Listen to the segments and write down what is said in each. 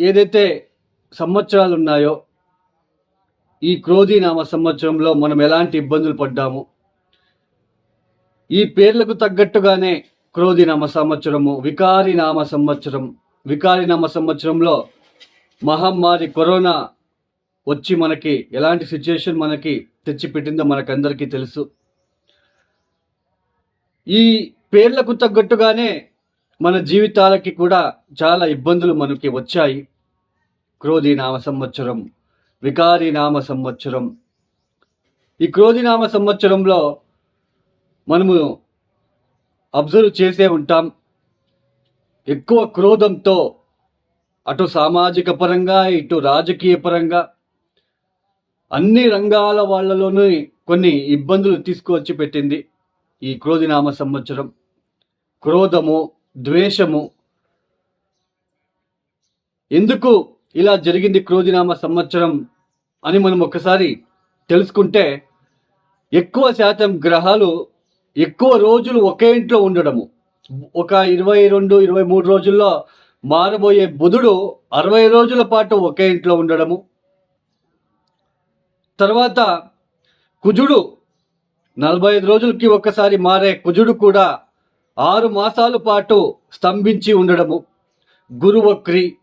ఏదైతే సంవత్సరాలు ఉన్నాయో ఈ క్రోధీ నామ సంవత్సరంలో మనం ఎలాంటి ఇబ్బందులు పడ్డాము ఈ పేర్లకు తగ్గట్టుగానే క్రోధి నామ సంవత్సరము వికారినామ సంవత్సరం వికారినామ సంవత్సరంలో మహమ్మారి కరోనా వచ్చి మనకి ఎలాంటి సిచ్యుయేషన్ మనకి తెచ్చిపెట్టిందో మనకందరికీ తెలుసు. ఈ పేర్లకు తగ్గట్టుగానే మన జీవితాలకి కూడా చాలా ఇబ్బందులు మనకి వచ్చాయి. క్రోధి నామ సంవత్సరం వికారి నామ సంవత్సరం. ఈ క్రోధి నామ సంవత్సరంలో మనము అబ్జర్వ్ చేసే ఉంటాం. ఎక్కువ క్రోధంతో అటు సామాజిక పరంగా ఇటు రాజకీయ పరంగా అన్ని రంగాల వాళ్ళలోనూ కొన్ని ఇబ్బందులు తీసుకువచ్చి పెట్టింది ఈ క్రోధినామ సంవత్సరం. క్రోధము ద్వేషము. ఎందుకు ఇలా జరిగింది క్రోధినామ సంవత్సరం అని మనం ఒకసారి తెలుసుకుంటే ఎక్కువ శాతం గ్రహాలు ఎక్కువ రోజులు ఒకే ఇంట్లో ఉండడము. ఒక ఇరవై రెండు ఇరవై మూడు రోజుల్లో మారబోయే బుధుడు అరవై రోజుల పాటు ఒకే ఇంట్లో ఉండడము. తర్వాత కుజుడు నలభై ఐదు రోజులకి ఒక్కసారి మారే కుజుడు కూడా ఆరు మాసాల పాటు స్తంభించి ఉండడము. గురు వక్రి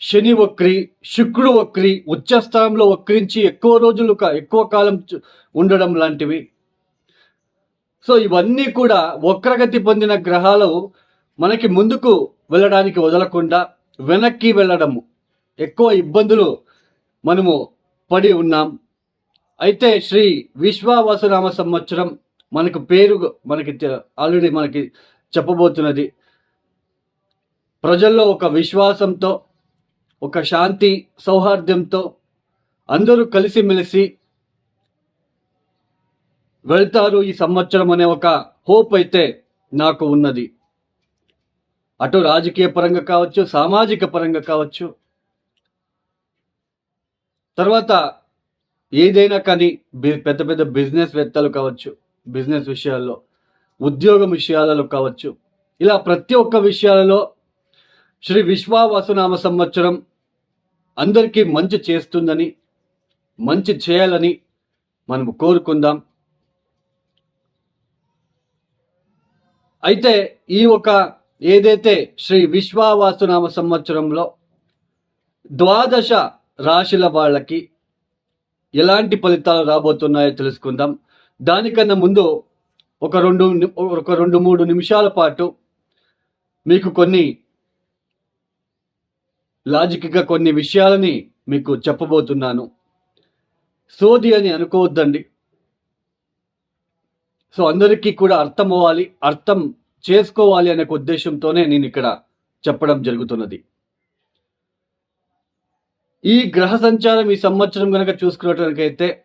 శని వక్రి శుక్రుడు వక్రి ఉచ్చస్థానంలో వక్రించి ఎక్కువ రోజులు ఎక్కువ కాలం చు- ఉండడం లాంటివి. సో ఇవన్నీ కూడా వక్రగతి పొందిన గ్రహాలు మనకి ముందుకు వెళ్ళడానికి వదలకుండా వెనక్కి వెళ్ళడము. ఎక్కువ ఇబ్బందులు మనము పడి ఉన్నాం. అయితే శ్రీ విశ్వావసునామ సంవత్సరం మనకు పేరు మనకి ఆల్రెడీ మనకి చెప్పబోతున్నది. ప్రజల్లో ఒక విశ్వాసంతో ఒక శాంతి సౌహార్దంతో అందరూ కలిసిమెలిసి వెళ్తారు ఈ సంవత్సరం అనే ఒక హోప్ అయితే నాకు ఉన్నది. అటు రాజకీయ పరంగా కావచ్చు సామాజిక పరంగా కావచ్చు. తర్వాత ఏదైనా కానీ పెద్ద పెద్ద బిజినెస్ వేత్తలు కావచ్చు బిజినెస్ విషయాల్లో ఉద్యోగం విషయాలలో కావచ్చు. ఇలా ప్రతి ఒక్క విషయాలలో శ్రీ విశ్వావసునామ సంవత్సరం అందరికీ మంచి చేస్తుందని మంచి చేయాలని మనం కోరుకుందాం. అయితే ఈ ఒక ఏదైతే శ్రీ విశ్వావాసునామ సంవత్సరంలో ద్వాదశ రాశుల వాళ్ళకి ఎలాంటి ఫలితాలు రాబోతున్నాయో తెలుసుకుందాం. దానికన్నా ముందు ఒక రెండు ఒక రెండు మూడు నిమిషాల పాటు మీకు కొన్ని లాజిక్గా కొన్ని విషయాలని మీకు చెప్పబోతున్నాను. సోది అని అనుకోవద్దండి. సో అందరికీ కూడా అర్థం అవ్వాలి అర్థం చేసుకోవాలి అనే ఉద్దేశంతోనే నేను ఇక్కడ చెప్పడం జరుగుతున్నది. ఈ గ్రహ సంచారం ఈ సంవత్సరం కనుక చూసుకున్నట్లయితే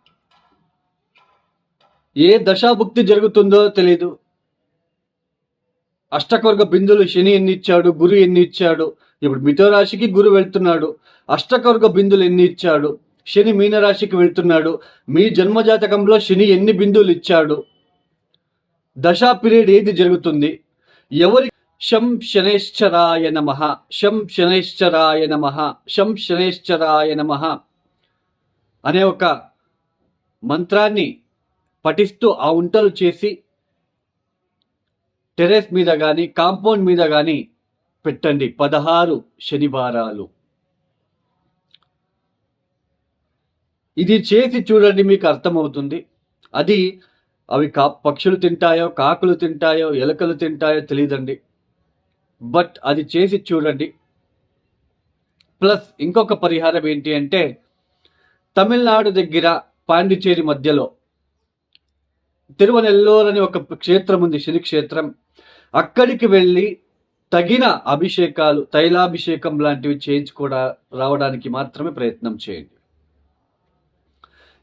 ఏ దశాభుక్తి జరుగుతుందో తెలియదు అష్టకవర్గ బిందులు శని ఎన్ని ఇచ్చాడు గురు ఎన్ని ఇచ్చాడు ఇప్పుడు మిథురాశికి గురు వెళ్తున్నాడు అష్టకవర్గ బిందులు ఎన్ని ఇచ్చాడు శని మీనరాశికి వెళ్తున్నాడు మీ జన్మజాతకంలో శని ఎన్ని బిందువులు ఇచ్చాడు? దశా పీరియడ్ ఏది జరుగుతుంది? ఎవరి శం శనేశ్చరాయ నమ శం శనేశ్చరాయ నమ శం శనేశ్చరాయ నమ అనే ఒక మంత్రాన్ని పఠిస్తూ ఆ ఉంటలు చేసి టెరెస్ మీద కానీ కాంపౌండ్ మీద కానీ పెట్టండి. పదహారు శనివారాలు. ఇది చేసి చూడండి మీకు అర్థమవుతుంది. అది అవి కా పక్షులు తింటాయో కాకులు తింటాయో ఎలుకలు తింటాయో తెలియదండి బట్ అది చేసి చూడండి. ప్లస్ ఇంకొక పరిహారం ఏంటి అంటే తమిళనాడు దగ్గర పాండిచేరి మధ్యలో తిరువనెల్లూరు అని ఒక క్షేత్రం ఉంది శని క్షేత్రం. అక్కడికి వెళ్ళి తగిన అభిషేకాలు తైలాభిషేకం లాంటివి చేయించుకోవడా రావడానికి మాత్రమే ప్రయత్నం చేయండి.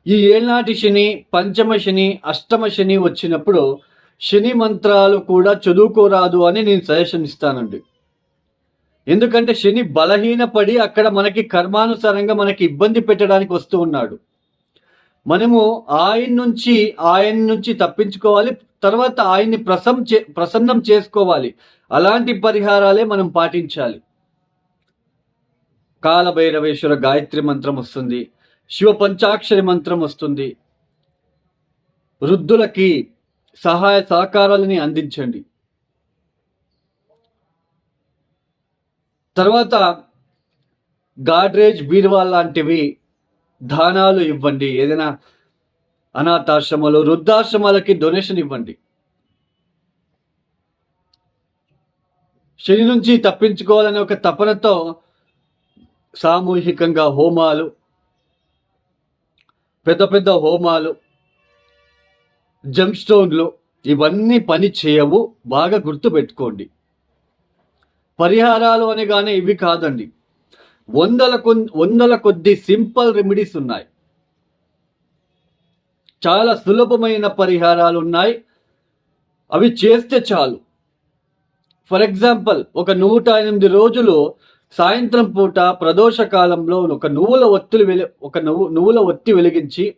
ఈ ఏనాటి శని పంచమ శని అష్టమ శని వచ్చినప్పుడు శని మంత్రాలు కూడా చదువుకోరాదు అని నేను సజెషన్ ఇస్తానండి. ఎందుకంటే శని బలహీనపడి అక్కడ మనకి కర్మానుసారంగా మనకి ఇబ్బంది పెట్టడానికి వస్తూ ఉన్నాడు. మనము ఆయన నుంచి ఆయన నుంచి తప్పించుకోవాలి తర్వాత ఆయన్ని ప్రసం చే ప్రసన్నం చేసుకోవాలి. అలాంటి పరిహారాలే మనం పాటించాలి. కాలభైరవేశ్వర గాయత్రి మంత్రం వస్తుంది. శివ పంచాక్షరి మంత్రం వస్తుంది. వృద్ధులకి సహాయ సహకారాలని అందించండి. తర్వాత గాడ్రేజ్ బీరువా లాంటివి దానాలు ఇవ్వండి. ఏదైనా అనాథాశ్రమాలు వృద్ధాశ్రమాలకి డొనేషన్ ఇవ్వండి. శని నుంచి తప్పించుకోవాలనే ఒక తపనతో సామూహికంగా హోమాలు పెద్ద పెద్ద హోమాలు జంప్స్టోన్లు ఇవన్నీ పని చేయవు. బాగా గుర్తుపెట్టుకోండి. పరిహారాలు అనగానే ఇవి కాదండి. వందల వందల కొద్ది సింపుల్ రెమెడీస్ ఉన్నాయి. చాలా సులభమైన పరిహారాలు ఉన్నాయి. అవి చేస్తే చాలు. ఫర్ ఎగ్జాంపుల్ ఒక నూట ఎనిమిది రోజులు సాయంత్రం పూట ప్రదోష కాలంలో ఒక నువ్వుల ఒత్తులు వెలి ఒక నువ్వు నువ్వుల ఒత్తి వెలిగించి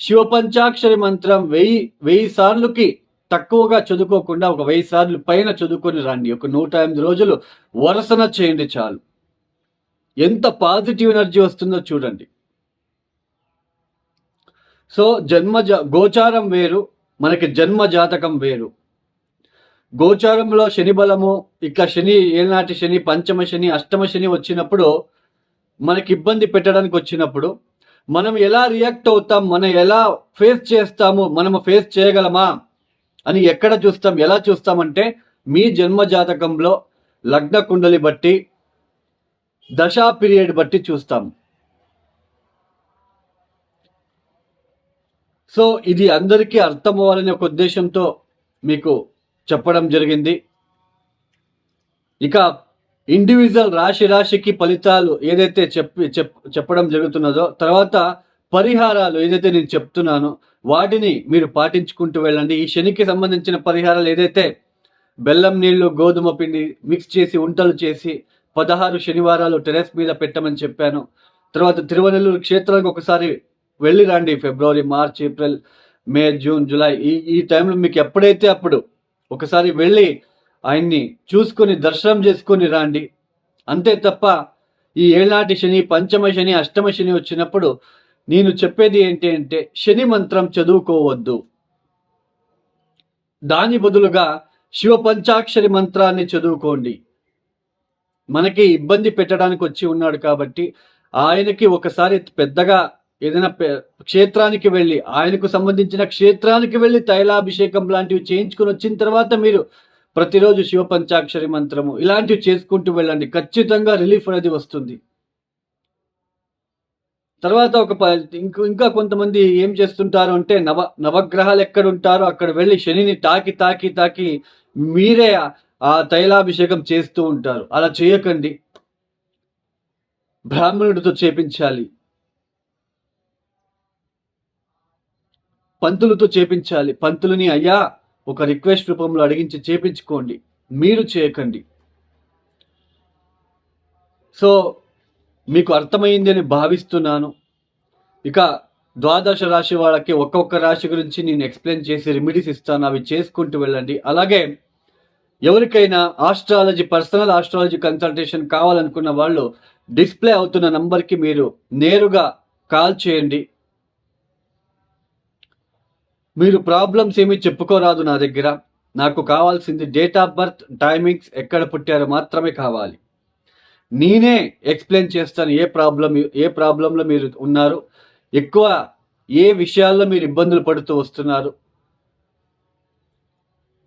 శివ పంచాక్షరి మంత్రం వెయ్యి వెయ్యి సార్లుకి తక్కువగా చదువుకోకుండా ఒక వెయ్యి సార్లు పైన చదువుకొని రండి. ఒక నూట ఎనిమిది రోజులు వరసన చేయండి చాలు. ఎంత పాజిటివ్ ఎనర్జీ వస్తుందో చూడండి. సో జన్మ గోచారం వేరు మనకి జన్మ జాతకం వేరు. గోచారంలో శని బలము ఇట్లా శని ఏనాటి శని పంచమ శని అష్టమ శని వచ్చినప్పుడు మనకి ఇబ్బంది పెట్టడానికి వచ్చినప్పుడు మనం ఎలా రియాక్ట్ అవుతాం మనం ఎలా ఫేస్ చేస్తాము మనము ఫేస్ చేయగలమా అని ఎక్కడ చూస్తాం ఎలా చూస్తామంటే మీ జన్మ జాతకంలో లగ్న కుండలి బట్టి దశా పీరియడ్ బట్టి చూస్తాం. సో ఇది అందరికీ అర్థం అవ్వాలనే ఒక ఉద్దేశంతో మీకు చెప్పడం జరిగింది. ఇక ఇండివిజువల్ రాశి రాశికి ఫలితాలు ఏదైతే చెప్పి చెప్ చెప్పడం జరుగుతున్నదో తర్వాత పరిహారాలు ఏదైతే నేను చెప్తున్నానో వాటిని మీరు పాటించుకుంటూ వెళ్ళండి. ఈ శనికి సంబంధించిన పరిహారాలు ఏదైతే బెల్లం నీళ్ళు గోధుమ పిండి మిక్స్ చేసి ఉంటలు చేసి పదహారు శనివారాలు టెరెస్ మీద పెట్టమని చెప్పాను. తర్వాత తిరువనెల్లూరు క్షేత్రానికి ఒకసారి వెళ్ళి రండి. ఫిబ్రవరి March April May June July. ఈ ఈ టైంలో మీకు ఎప్పుడైతే అప్పుడు ఒకసారి వెళ్ళి ఆయన్ని చూసుకొని దర్శనం చేసుకొని రండి. అంతే తప్ప ఈ ఏళ్ళనాటి శని పంచమ శని అష్టమ శని వచ్చినప్పుడు నేను చెప్పేది ఏంటి అంటే శని మంత్రం చదువుకోవద్దు. దాని బదులుగా శివ పంచాక్షరి మంత్రాన్ని చదువుకోండి. మనకి ఇబ్బంది పెట్టడానికి వచ్చి ఉన్నాడు కాబట్టి ఆయనకి ఒకసారి పెద్దగా ఏదైనా క్షేత్రానికి వెళ్ళి ఆయనకు సంబంధించిన క్షేత్రానికి వెళ్ళి తైలాభిషేకం లాంటివి చేయించుకుని వచ్చిన తర్వాత మీరు ప్రతిరోజు శివ పంచాక్షరి మంత్రము ఇలాంటివి చేసుకుంటూ వెళ్ళండి. ఖచ్చితంగా రిలీఫ్ అనేది వస్తుంది. తర్వాత ఒక ఇంకా కొంతమంది ఏం చేస్తుంటారు అంటే నవ నవగ్రహాలు ఎక్కడ ఉంటారో అక్కడ వెళ్ళి శనిని తాకి తాకి తాకి మీరే ఆ తైలాభిషేకం చేస్తూ ఉంటారు. అలా చేయకండి. బ్రాహ్మణుడితో చేపించాలి. పంతులతో చేపించాలి. పంతులని అయ్యా ఒక రిక్వెస్ట్ రూపంలో అడిగించి చేపించుకోండి. మీరు చేయకండి. సో మీకు అర్థమైంది అని భావిస్తున్నాను. ఇక ద్వాదశ రాశి వాళ్ళకి ఒక్కొక్క రాశి గురించి నేను ఎక్స్ప్లెయిన్ చేసి రెమెడీస్ ఇస్తాను. అవి చేసుకుంటూ వెళ్ళండి. అలాగే ఎవరికైనా ఆస్ట్రాలజీ పర్సనల్ ఆస్ట్రాలజీ కన్సల్టేషన్ కావాలనుకున్న వాళ్ళు డిస్ప్లే అవుతున్న నంబర్కి మీరు నేరుగా కాల్ చేయండి. మీరు ప్రాబ్లమ్స్ ఏమీ చెప్పుకోరాదు నా దగ్గర. నాకు కావాల్సింది డేట్ ఆఫ్ బర్త్ టైమింగ్స్ ఎక్కడ పుట్టారో మాత్రమే కావాలి. నేనే ఎక్స్ప్లెయిన్ చేస్తాను ఏ ప్రాబ్లం ఏ ప్రాబ్లంలో మీరు ఉన్నారు. ఎక్కువ ఏ విషయాల్లో మీరు ఇబ్బందులు పడుతూ వస్తున్నారు.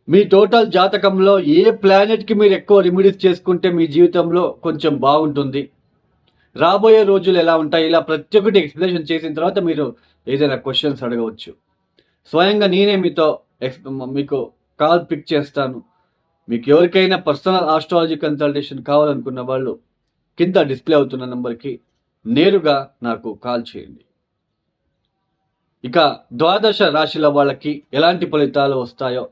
మీ టోటల్ జాతకంలో ఏ ప్లానెట్కి మీరు ఎక్కువ రిమిడీస్ చేసుకుంటే మీ జీవితంలో కొంచెం బాగుంటుంది? రాబోయే రోజులు ఎలా ఉంటాయి? ఇలా ప్రతి ఒక్కటి ఎక్స్ప్లెనేషన్ చేసిన తర్వాత మీరు ఏదైనా క్వశ్చన్స్ అడగవచ్చు. స్వయంగా నేనే మీతో ఎక్స్ మీకు కాల్ పిక్ చేస్తాను. మీకు ఎవరికైనా పర్సనల్ ఆస్ట్రాలజీ కన్సల్టేషన్ కావాలనుకున్న వాళ్ళు కింద డిస్ప్లే అవుతున్న నెంబర్కి నేరుగా నాకు కాల్ చేయండి. ఇక ద్వాదశ రాశిల వాళ్ళకి ఎలాంటి ఫలితాలు వస్తాయో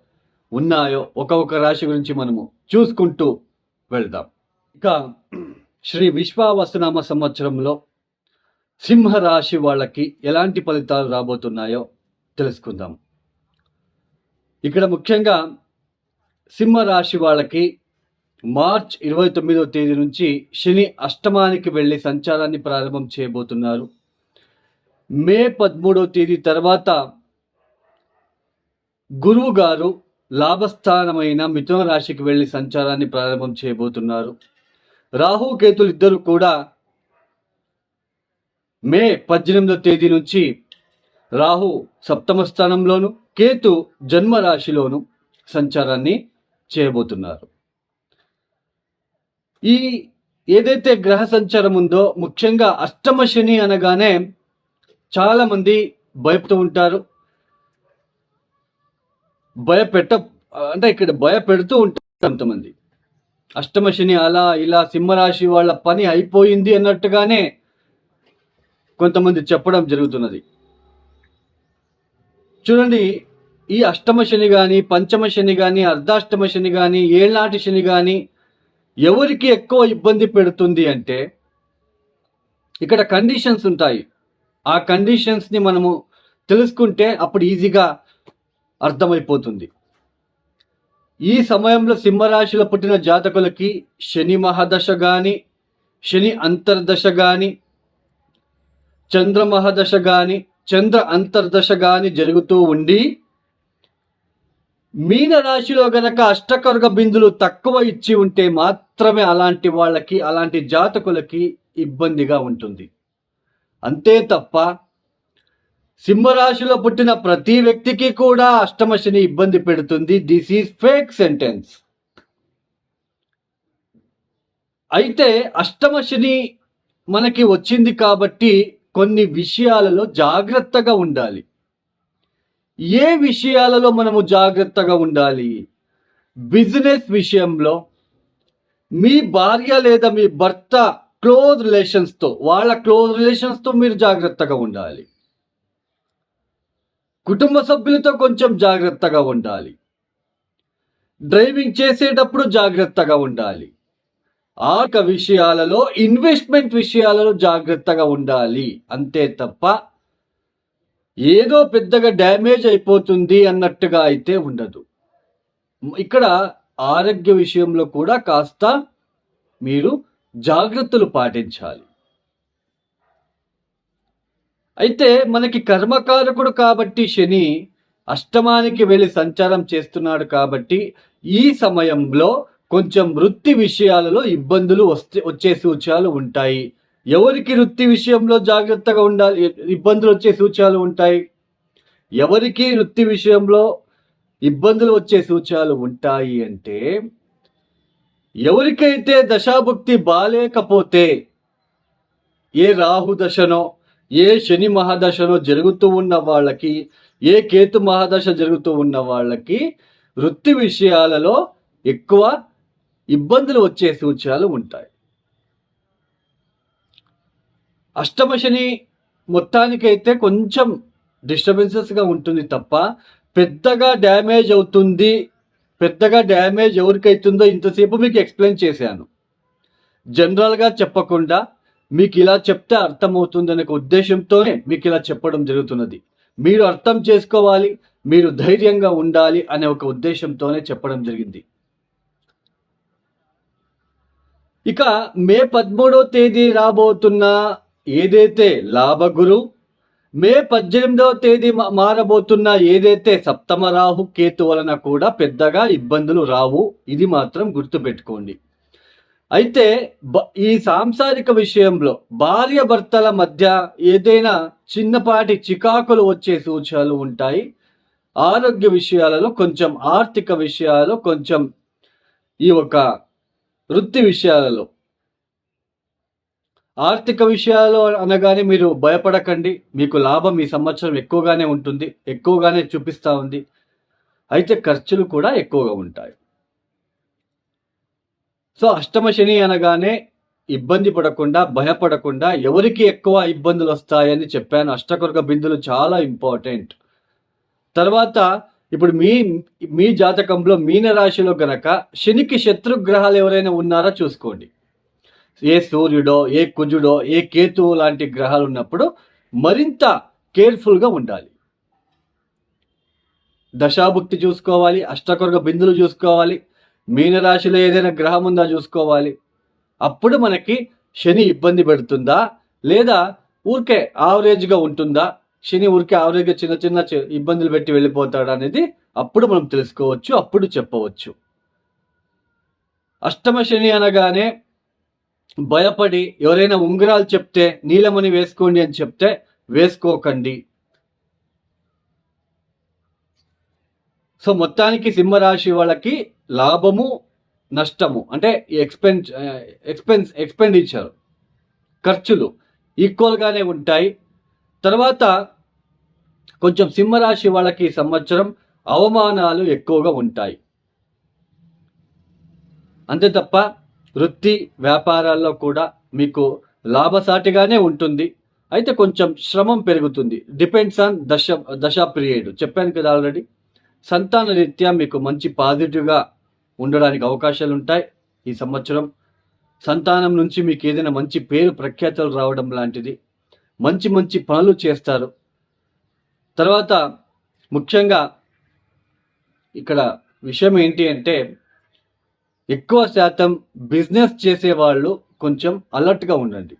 ఉన్నాయో ఒక్కొక్క రాశి గురించి మనము చూసుకుంటూ వెళ్దాం. ఇక శ్రీ విశ్వావసనామ సంవత్సరంలో సింహ రాశి వాళ్ళకి ఎలాంటి ఫలితాలు రాబోతున్నాయో తెలుసుకుందాం. ఇక్కడ ముఖ్యంగా సింహ రాశి వాళ్ళకి మార్చ్ ఇరవై తొమ్మిదవ తేదీ నుంచి శని అష్టమానికి వెళ్ళి సంచారాన్ని ప్రారంభం చేయబోతున్నారు. మే పదమూడవ తేదీ తర్వాత గురువు గారు లాభస్థానమైన మిథున రాశికి వెళ్ళి సంచారాన్ని ప్రారంభం చేయబోతున్నారు. రాహు కేతులు ఇద్దరు కూడా మే పద్దెనిమిదో తేదీ నుంచి రాహు సప్తమ స్థానంలోను కేతు జన్మ రాశిలోను సంచారాన్ని చేయబోతున్నారు. ఈ ఏదైతే గ్రహ సంచారం ఉందో ముఖ్యంగా అష్టమ శని అనగానే చాలామంది భయపడుతూ ఉంటారు. భయపెట్ట అంటే ఇక్కడ భయపెడుతూ ఉంటారు కొంతమంది. అష్టమ శని అలా ఇలా సింహరాశి వాళ్ళ పని అయిపోయింది అన్నట్టుగానే కొంతమంది చెప్పడం జరుగుతున్నది. చూడండి ఈ అష్టమ శని కానీ పంచమ శని కానీ అర్ధాష్టమ శని కానీ ఏళ్ళనాటి శని కానీ ఎవరికి ఎక్కువ ఇబ్బంది పెడుతుంది అంటే ఇక్కడ కండిషన్స్ ఉంటాయి. ఆ కండిషన్స్ని మనము తెలుసుకుంటే అప్పుడు ఈజీగా అర్థమైపోతుంది. ఈ సమయంలో సింహరాశిలో పుట్టిన జాతకులకి శని మహాదశ కానీ శని అంతర్దశ కానీ చంద్ర మహాదశ కానీ చంద్ర అంతర్దశ కానీ జరుగుతూ ఉండి మీన రాశిలో గనక అష్టకర్గ బిందులు తక్కువ ఇచ్చి ఉంటే మాత్రమే అలాంటి వాళ్ళకి అలాంటి జాతకులకి ఇబ్బందిగా ఉంటుంది. అంతే తప్ప సింహరాశిలో పుట్టిన ప్రతి వ్యక్తికి కూడా అష్టమ శని ఇబ్బంది పెడుతుంది. దిస్ ఈజ్ ఫేక్ సెంటెన్స్ అయితే అష్టమ శని మనకి వచ్చింది కాబట్టి కొన్ని విషయాలలో జాగ్రత్తగా ఉండాలి. ఏ విషయాలలో మనము జాగ్రత్తగా ఉండాలి? బిజినెస్ విషయంలో మీ భార్య లేదా మీ భర్త క్లోజ్ రిలేషన్స్తో వాళ్ళ క్లోజ్ రిలేషన్స్తో మీరు జాగ్రత్తగా ఉండాలి. కుటుంబ సభ్యులతో కొంచెం జాగ్రత్తగా ఉండాలి. డ్రైవింగ్ చేసేటప్పుడు జాగ్రత్తగా ఉండాలి. ఆక విషయాలలో ఇన్వెస్ట్మెంట్ విషయాలలో జాగ్రత్తగా ఉండాలి. అంతే తప్ప ఏదో పెద్దగా డ్యామేజ్ అయిపోతుంది అన్నట్టుగా అయితే ఉండదు. ఇక్కడ ఆరోగ్య విషయంలో కూడా కాస్త మీరు జాగ్రత్తలు పాటించాలి. అయితే మనకి కర్మకారకుడు కాబట్టి శని అష్టమానికి వెళ్ళి సంచారం చేస్తున్నాడు కాబట్టి ఈ సమయంలో కొంచెం వృత్తి విషయాలలో ఇబ్బందులు వస్తే వచ్చే సూచనలు ఉంటాయి. ఎవరికి వృత్తి విషయంలో జాగ్రత్తగా ఉండాలి? ఇబ్బందులు వచ్చే సూచనలు ఉంటాయి. ఎవరికి వృత్తి విషయంలో ఇబ్బందులు వచ్చే సూచనలు ఉంటాయి అంటే ఎవరికైతే దశాభుక్తి బాలేకపోతే ఏ రాహు దశనో ఏ శని మహాదశలో జరుగుతూ ఉన్న వాళ్ళకి ఏ కేతు మహాదశ జరుగుతూ ఉన్న వాళ్ళకి వృత్తి విషయాలలో ఎక్కువ ఇబ్బందులు వచ్చే సూచనలు ఉంటాయి. అష్టమ శని మొత్తానికైతే కొంచెం డిస్టర్బెన్సెస్గా ఉంటుంది తప్ప పెద్దగా డ్యామేజ్ అవుతుంది పెద్దగా డ్యామేజ్ ఎవరికైతుందో ఇంతసేపు మీకు ఎక్స్ప్లెయిన్ చేశాను. జనరల్గా చెప్పకుండా మీకు ఇలా చెప్తే అర్థమవుతుందనే ఒక ఉద్దేశంతోనే మీకు ఇలా చెప్పడం జరుగుతున్నది. మీరు అర్థం చేసుకోవాలి మీరు ధైర్యంగా ఉండాలి అనే ఒక ఉద్దేశంతోనే చెప్పడం జరిగింది. ఇక మే పదమూడవ తేదీ రాబోతున్న ఏదైతే లాభగురు మే పద్దెనిమిదవ తేదీ మారబోతున్న ఏదైతే సప్తమ రాహు కేతు వలన కూడా పెద్దగా ఇబ్బందులు రావు ఇది మాత్రం గుర్తుపెట్టుకోండి. అయితే బ- ఈ సాంసారిక విషయంలో భార్య భర్తల మధ్య ఏదైనా చిన్నపాటి చికాకులు వచ్చే సూచనలు ఉంటాయి. ఆరోగ్య విషయాలలో కొంచెం ఆర్థిక విషయాలలో కొంచెం ఈ ఒక వృత్తి విషయాలలో. ఆర్థిక విషయాలు అనగానే మీరు భయపడకండి. మీకు లాభం ఈ సంవత్సరం ఎక్కువగానే ఉంటుంది ఎక్కువగానే చూపిస్తూ ఉంది. అయితే ఖర్చులు కూడా ఎక్కువగా ఉంటాయి. సో అష్టమ శని అనగానే ఇబ్బంది పడకుండా భయపడకుండా ఎవరికి ఎక్కువ ఇబ్బందులు వస్తాయని చెప్పాను. అష్టకొరక బిందులు చాలా ఇంపార్టెంట్. తర్వాత ఇప్పుడు మీ మీ జాతకంలో మీనరాశిలో గనక శనికి శత్రుగ్రహాలు ఎవరైనా ఉన్నారా చూసుకోండి. ఏ సూర్యుడో ఏ కుజుడో ఏ కేతువు లాంటి గ్రహాలు ఉన్నప్పుడు మరింత కేర్ఫుల్గా ఉండాలి. దశాభుక్తి చూసుకోవాలి అష్టకొరక బిందులు చూసుకోవాలి మీనరాశిలో ఏదైనా గ్రహం ఉందా చూసుకోవాలి? అప్పుడు మనకి శని ఇబ్బంది పెడుతుందా? లేదా ఊరికే ఆవరేజ్గా ఉంటుందా? శని ఊరికే యావరేజ్గా చిన్న చిన్న ఇబ్బందులు పెట్టి వెళ్ళిపోతాడా అనేది అప్పుడు మనం తెలుసుకోవచ్చు అప్పుడు చెప్పవచ్చు. అష్టమ శని అనగానే భయపడి ఎవరైనా ఉంగరాలు చెప్తే నీలమని వేసుకోండి అని చెప్తే వేసుకోకండి. సో మొత్తానికి సింహరాశి వాళ్ళకి లాభము నష్టము. అంటే ఎక్స్పెన్స్ ఎక్స్పెన్స్ ఎక్స్పెండిచర్ ఖర్చులు ఈక్వల్గానే ఉంటాయి. తర్వాత కొంచెం సింహరాశి వాళ్ళకి ఈ సంవత్సరం అవమానాలు ఎక్కువగా ఉంటాయి. అంతే తప్ప వృత్తి వ్యాపారాల్లో కూడా మీకు లాభసాటిగానే ఉంటుంది. అయితే కొంచెం శ్రమం పెరుగుతుంది. డిపెండ్స్ ఆన్ దశ దశ పీరియడ్ చెప్పాను కదా ఆల్రెడీ సంతాన రీత్యా మీకు మంచి పాజిటివ్గా ఉండడానికి అవకాశాలు ఉంటాయి ఈ సంవత్సరం. సంతానం నుంచి మీకు ఏదైనా మంచి పేరు ప్రఖ్యాతలు రావడం లాంటిది. మంచి మంచి పనులు చేస్తారు. తర్వాత ముఖ్యంగా ఇక్కడ విషయం ఏంటి అంటే ఎక్కువ శాతం బిజినెస్ చేసేవాళ్ళు కొంచెం అలర్ట్గా ఉండండి.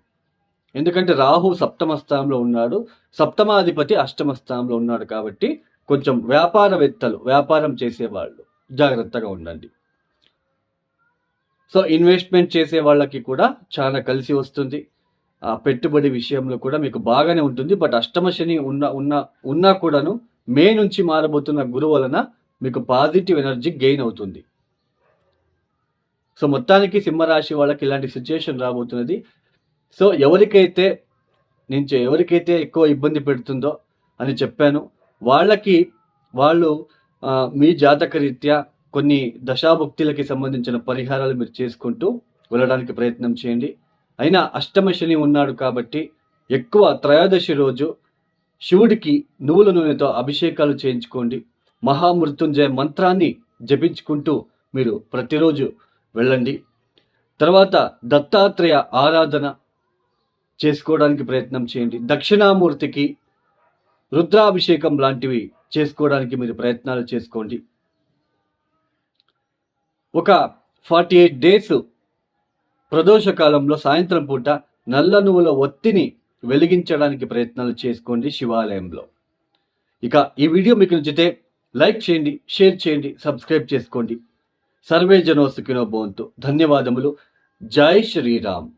ఎందుకంటే రాహు సప్తమ స్థానంలో ఉన్నాడు. సప్తమాధిపతి అష్టమ స్థానంలో ఉన్నాడు కాబట్టి కొంచెం వ్యాపారవేత్తలు వ్యాపారం చేసేవాళ్ళు. జాగ్రత్తగా ఉండండి. సో ఇన్వెస్ట్మెంట్ చేసే వాళ్ళకి కూడా చాలా కలిసి వస్తుంది. ఆ పెట్టుబడి విషయంలో కూడా మీకు బాగానే ఉంటుంది. బట్ అష్టమ శని ఉన్న ఉన్న ఉన్నా కూడాను మే నుంచి మారబోతున్న గురువు వలన మీకు పాజిటివ్ ఎనర్జీ గెయిన్ అవుతుంది. సో మొత్తానికి సింహరాశి వాళ్ళకి ఇలాంటి సిచ్యుయేషన్ రాబోతున్నది. సో ఎవరికైతే నేను ఎవరికైతే ఎక్కువ ఇబ్బంది పెడుతుందో అని చెప్పాను వాళ్ళకి వాళ్ళు మీ జాతక రీత్యా కొన్ని దశాభుక్తులకి సంబంధించిన పరిహారాలు మీరు చేసుకుంటూ వెళ్ళడానికి ప్రయత్నం చేయండి. అయినా అష్టమ శని ఉన్నాడు కాబట్టి ఎక్కువ త్రయోదశి రోజు శివుడికి నువ్వుల నూనెతో అభిషేకాలు చేయించుకోండి. మహామృత్యుంజయ మంత్రాన్ని జపించుకుంటూ మీరు ప్రతిరోజు వెళ్ళండి. తర్వాత దత్తాత్రేయ ఆరాధన చేసుకోవడానికి ప్రయత్నం చేయండి. దక్షిణామూర్తికి రుద్రాభిషేకం లాంటివి చేసుకోవడానికి మీరు ప్రయత్నాలు చేసుకోండి. ఒక ఫార్టీ ఎయిట్ డేస్ ప్రదోష కాలంలో సాయంత్రం పూట నల్ల నువ్వుల ఒత్తిని వెలిగించడానికి ప్రయత్నాలు చేసుకోండి శివాలయంలో. ఇక ఈ వీడియో మీకు నచ్చితే లైక్ చేయండి షేర్ చేయండి సబ్స్క్రైబ్ చేసుకోండి. సర్వే జనోసుకినో బోంతు ధన్యవాదములు. జై శ్రీరామ్.